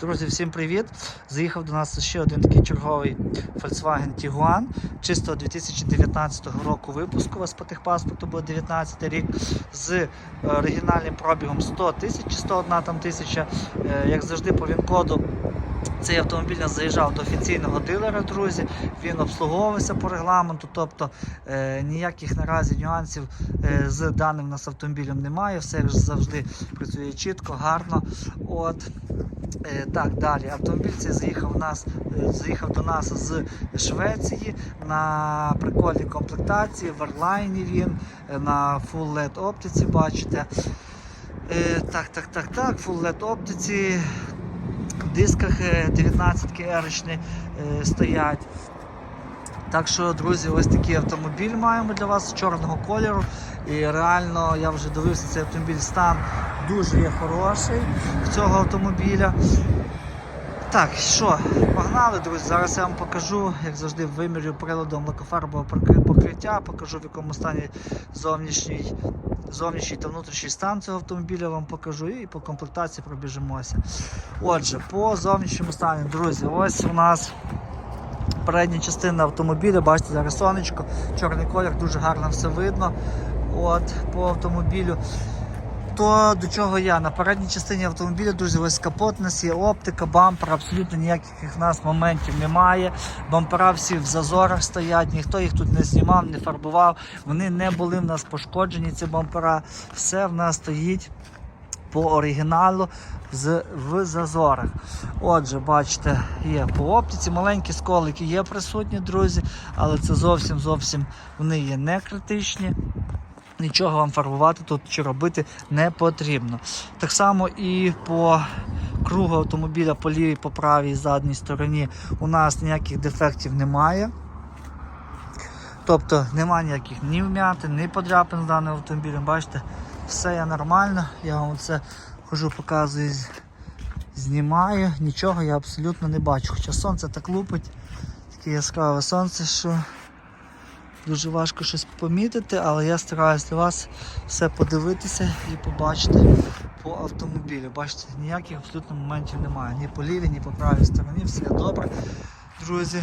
Друзі, всім привіт! Заїхав до нас ще один такий черговий Volkswagen Tiguan, чисто 2019 року випуску. У вас по техпаспорту буде 19 рік з е, оригінальним пробігом 100 тисяч, 101 там тисяча. Е, Як завжди, по він-коду цей автомобіль нас заїжджав до офіційного дилера, друзі. Він обслуговувався по регламенту, тобто е, ніяких наразі нюансів е, з даним у нас автомобілем немає. Все завжди працює чітко, гарно. От. Е, так, далі. Автомобіль цей заїхав, нас, е, заїхав до нас з Швеції на прикольній комплектації, в Арлайні він, е, на Full LED оптиці, бачите. Так, так, так, так, Full LED оптиці. Дисках 19 ерочні стоять. Так що, друзі, ось такий автомобіль маємо для вас чорного кольору. І реально я вже дивився цей автомобіль, стан дуже є хороший цього автомобіля. Так, що, погнали, друзі. Зараз я вам покажу, як завжди, вимірю приладом лакофарбового покриття, покажу в якому стані зовнішній, зовнішній та внутрішній стан цього автомобіля вам покажу і по комплектації пробіжимося. Отже, по зовнішньому стані, друзі, ось у нас передня частина автомобіля, бачите, зараз сонечко, чорний колір, дуже гарно все видно. От, по автомобілю. То до чого я? На передній частині автомобіля дуже весь капот, у нас є оптика, бампер, абсолютно ніяких в нас моментів немає. Бампера всі в зазорах стоять, ніхто їх тут не знімав, не фарбував. Вони не були в нас пошкоджені, ці бампера. Все в нас стоїть по оригіналу з, в зазорах. Отже, бачите, є по оптиці, маленькі сколики є присутні, друзі, але це зовсім зовсім вони є не критичні. Нічого вам фарбувати тут чи робити не потрібно. Так само і по кругу автомобіля по лівій, по правій задній стороні у нас ніяких дефектів немає. Тобто немає ніяких ні вмятин, ні подряпин з даним автомобілем. Бачите, все є нормально. Я вам це хожу, показую, знімаю. Нічого я абсолютно не бачу. Хоча сонце так лупить, таке яскраве сонце, що дуже важко щось помітити, але я стараюся для вас все подивитися і побачити по автомобілю. Бачите, ніяких абсолютно моментів немає. Ні по лівій, ні по правій стороні, все добре, друзі.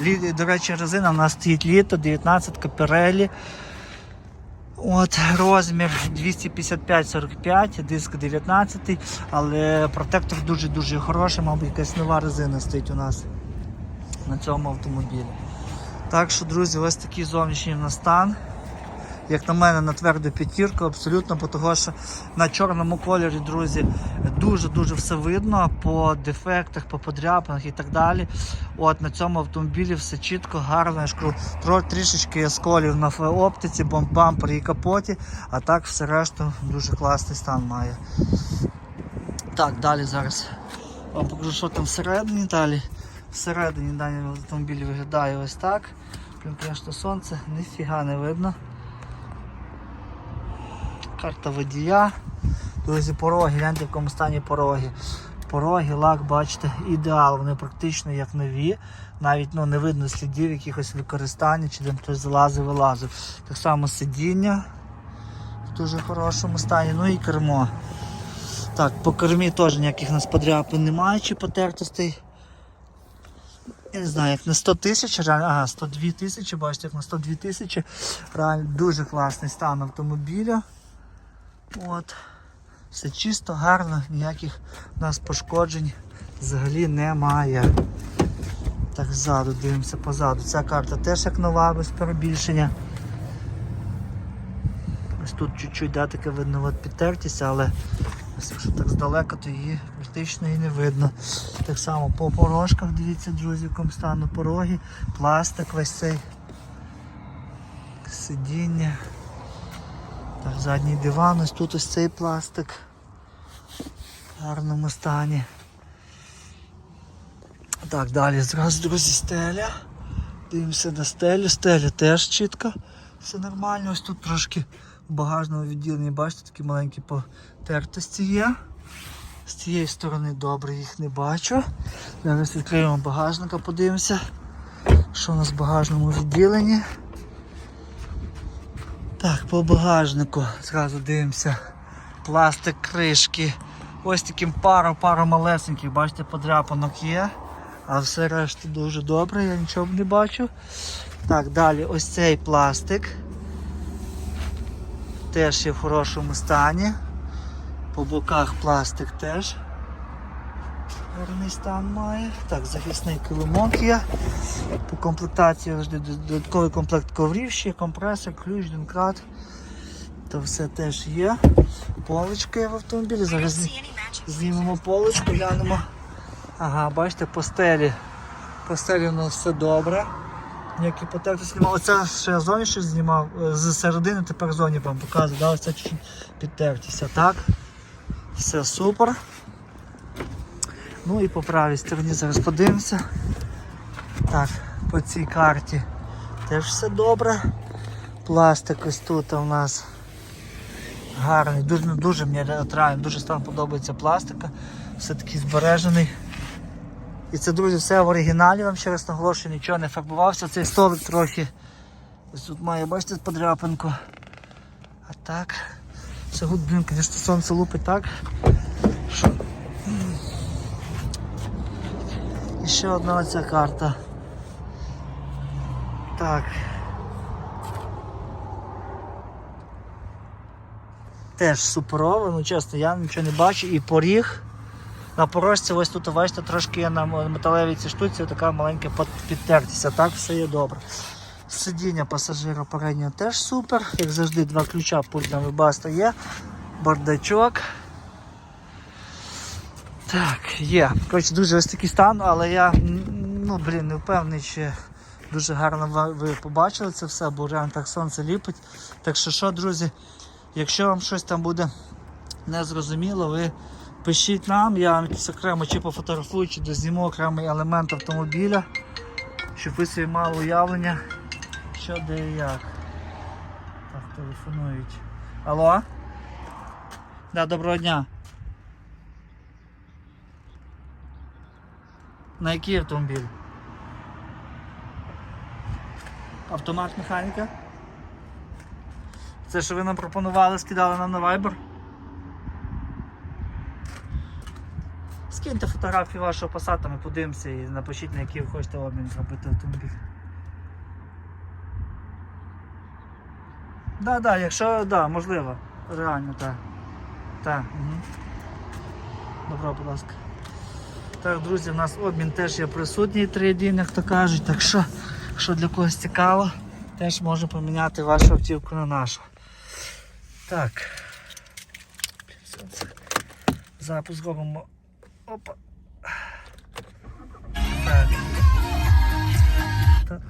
Лі- До речі, резина у нас стоїть літо, 19 Pirelli. От, розмір 255-45, диск 19, але протектор дуже-дуже хороший, мабуть, якась нова резина стоїть у нас на цьому автомобілі. Так що, друзі, ось такий зовнішній в нас стан. Як на мене, на тверду п'ятірку, абсолютно, бо того, що на чорному кольорі, друзі, дуже-дуже все видно по дефектах, по подряпинах і так далі. От на цьому автомобілі все чітко, гарно, я ж кажу, трішечки сколів на оптиці, бом- бампері і капоті, а так все решту дуже класний стан має. Так, далі зараз вам покажу, що там всередині. Далі всередині даний автомобіль виглядає ось так. Прям сонце, ніфіга не видно. Карта водія. Друзі, пороги, гляньте в якому стані пороги. Пороги, лак, бачите, ідеал, вони практично як нові. Навіть ну, не видно слідів якихось використання, чи там хтось залазив, вилазив. Так само сидіння в дуже хорошому стані. Ну і кермо. Так, по кермі теж ніяких нас подряпин немає чи потертостей. Я не знаю, як на 100 тисяч, реально, ага, 102 тисячі, бачите, як на 102 тисячі. Реально дуже класний стан автомобіля. От. Все чисто, гарно, ніяких у нас пошкоджень взагалі немає. Так, ззаду дивимося позаду. Ця карта теж як нова, без перебільшення. Ось тут чуть-чуть да, таке видно от підтертість, але якщо так здалека, то її практично і не видно. Так само по порожках, дивіться, друзі, в якому стану пороги, пластик весь цей сидіння. Так, задній диван, ось тут ось цей пластик в гарному стані. Так, далі зразу, друзі, стеля. Дивимося на стелю, стеля теж чітко, все нормально. Ось тут трошки в багажному відділенні, бачите, такі маленькі потертості є. З цієї сторони добре їх не бачу. Зараз відкриємо багажника, подивимося, що у нас в багажному відділенні. Так, по багажнику зразу дивимося. Пластик кришки, ось таким пару, пару малесеньких, бачите, подряпанок є. А все решта дуже добре, я нічого не бачу. Так, далі ось цей пластик. Теж є в хорошому стані. По боках пластик теж. Гарний стан має. Так, захисний килимок є. По комплектації завжди додатковий комплект коврів, ще компресор, ключ, донкрат. То все теж є. Поличка є в автомобілі. Зараз знімемо поличку, глянемо. Ага, бачите, по стелі. По стелі у нас все добре. Ніякі потертості немає. Оце ще я зоні щось знімав е, з середини, тепер зоні вам показую. Да, оце чуть підтертіся. Так. Все супер. Ну і по правій стороні зараз подивимося. Так, по цій карті теж все добре. Пластик ось тут у нас гарний, дуже, дуже мені реально, дуже стан подобається пластика. Все таки збережений. І це, друзі, все в оригіналі, вам ще раз наголошую, нічого не фарбувався. Цей столик трохи. Ось тут має, бачите, подряпинку. А так. Все гуд, блін, звісно, сонце лупить так. Що? І ще одна оця карта. Так. Теж суперово, ну чесно, я нічого не бачу. І поріг. На порожці ось тут, бачите, трошки є на металевій цій штуці така маленька під- підтертість, а так все є добре. Сидіння пасажира переднього теж супер. Як завжди, два ключа пульт на вибаста є. Бардачок. Так, є. Коротше, дуже ось такий стан, але я ну, блін, не впевнений, чи дуже гарно ви побачили це все, бо реально так сонце ліпить. Так що, що, друзі, якщо вам щось там буде незрозуміло, ви пишіть нам, я вам якось окремо чи пофотографую, чи дозніму окремий елемент автомобіля, щоб ви собі мали уявлення, що де і як. Так, телефонують. Алло? Да, доброго дня. На який автомобіль? Автомат механіка? Це що ви нам пропонували, скидали нам на Viber? Скиньте фотографію вашого посада, ми подивимося і напишіть, на який ви хочете обмін зробити автомобіль. Так, так, якщо да, можливо. Реально, так. Так. Угу. Добро, будь ласка. Так, друзі, у нас обмін теж є присутній трейдин, як то кажуть. Так що, що для когось цікаво, теж може поміняти вашу автівку на нашу. Так. Запуск робимо. Опа. Так. Так.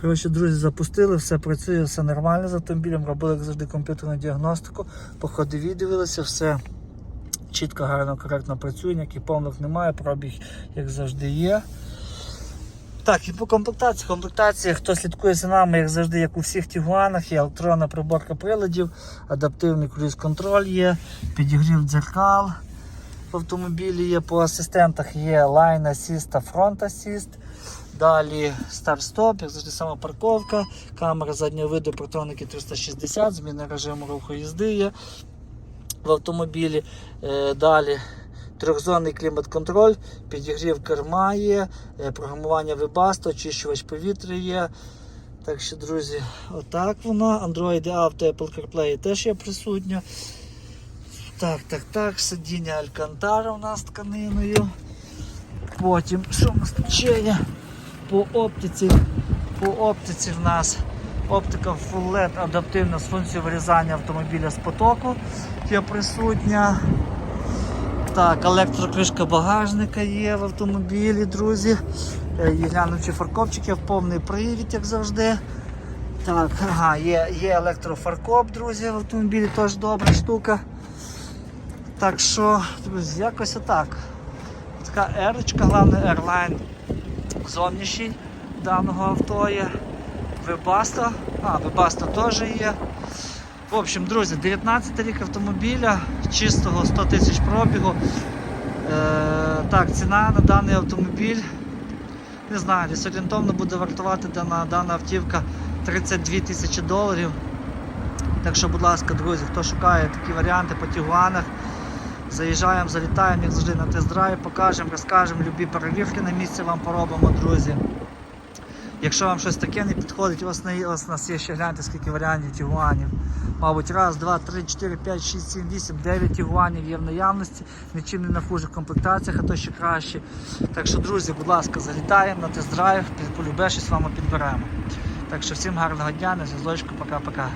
Коротше, друзі, запустили, все працює, все нормально з автомобілем, робили, як завжди, комп'ютерну діагностику, по ходові дивилися, все чітко, гарно, коректно працює, ніяких помилок немає, пробіг, як завжди, є. Так, і по комплектації. Комплектація, хто слідкує за нами, як завжди, як у всіх тігуанах, є електронна приборка приладів, адаптивний круїз-контроль є, підігрів дзеркал автомобілі є, по асистентах є Line Assist та Front Assist. Далі старт-стоп, як завжди сама парковка, камера заднього виду, протроники 360, зміна режиму руху їзди є в автомобілі. Е, Далі трьохзонний клімат-контроль, підігрів керма є, е, програмування Webasto, очищувач повітря є. Так що, друзі, отак воно. Android Auto, Apple CarPlay теж є присутньо. Так, так, так, сидіння Алькантара у нас тканиною. Потім, що в нас тут ще є? По оптиці, по оптиці в нас оптика Full LED адаптивна з функцією вирізання автомобіля з потоку є присутня. Так, електрокришка багажника є в автомобілі, друзі. Е, глянучі фаркопчики в повний привід, як завжди. Так, ага, є, є електрофаркоп, друзі, в автомобілі теж добра штука. Так що, друзі, якось отак. Така ерочка, головне Airline зовнішній даного авто є. Webasto, а, Webasto теж є. В общем, друзі, 19 рік автомобіля, чистого 100 тисяч пробігу. Е, так, ціна на даний автомобіль. Не знаю, десь орієнтовно буде вартувати дана, дана автівка 32 тисячі доларів. Так що, будь ласка, друзі, хто шукає такі варіанти по Тігуанах, Заїжджаємо, залітаємо, як завжди на тест-драйв, покажемо, розкажемо, любі перевірки на місці вам поробимо, друзі. Якщо вам щось таке не підходить, у вас, не, у нас є ще гляньте, скільки варіантів тігуанів. Мабуть, раз, два, три, чотири, п'ять, шість, сім, вісім, дев'ять тігуанів є в наявності, нічим не на хужих комплектаціях, а то ще краще. Так що, друзі, будь ласка, залітаємо на тест-драйв, полюбе щось вам підберемо. Так що всім гарного дня, на зв'язочку, пока-пока.